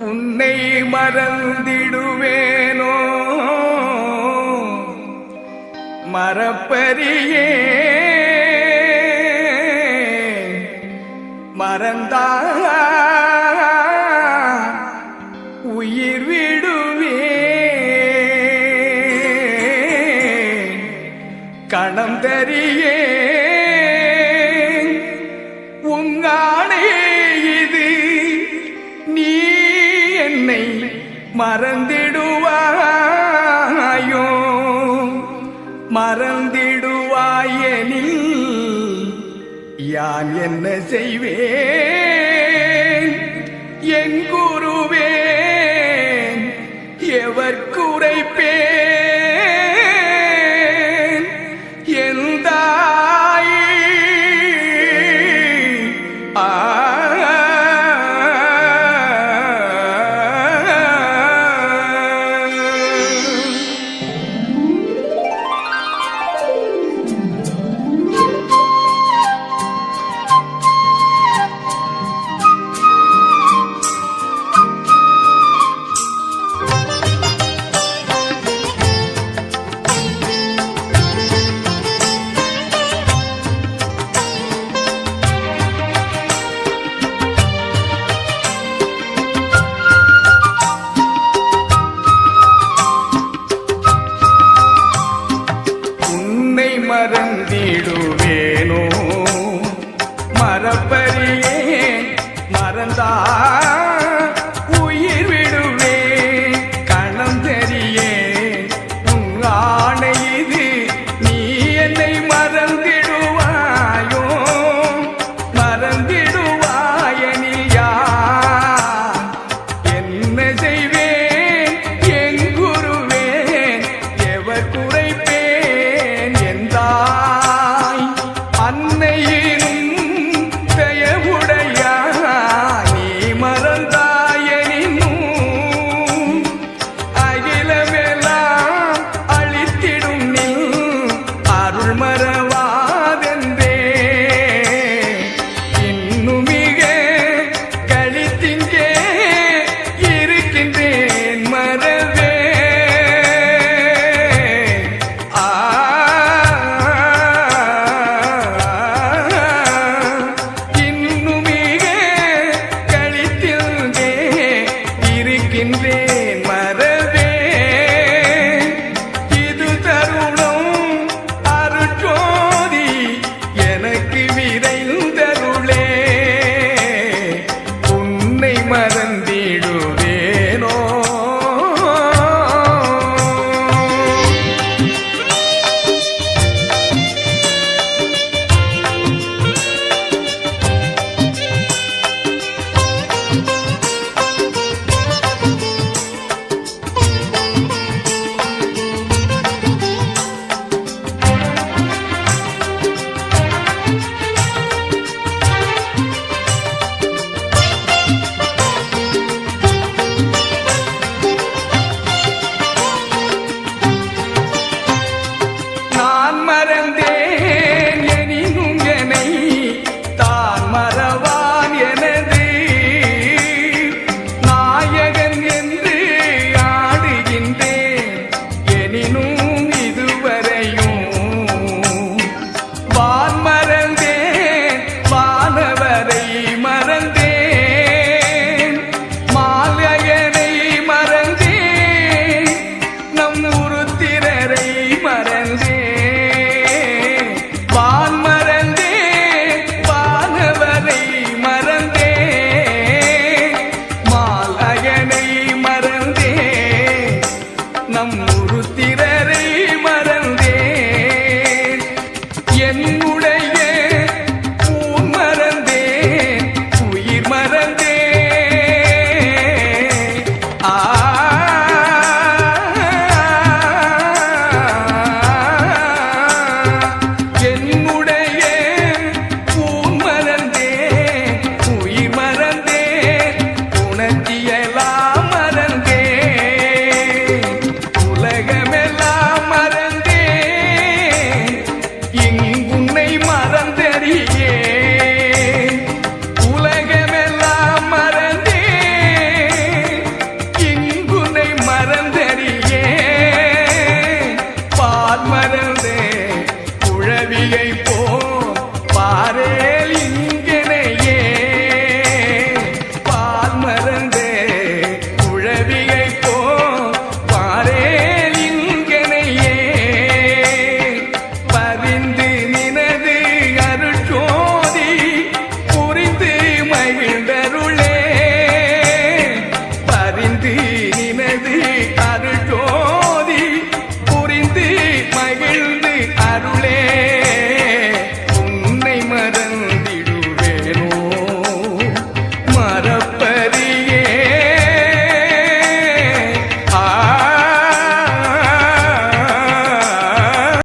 உன்னை மறந்திடுவேனோ? மரப்பரியே மறந்தார் உயிர் விடுவே கணம் தரியே உங்கானே இது நீ என்னை மறந்திடுவாயோ? மறந்திடுவாயெனில் யான் என்ன செய்வேன்? என் குருவேன் எவர் குறைப்பேன் anneyi நம் Neymar.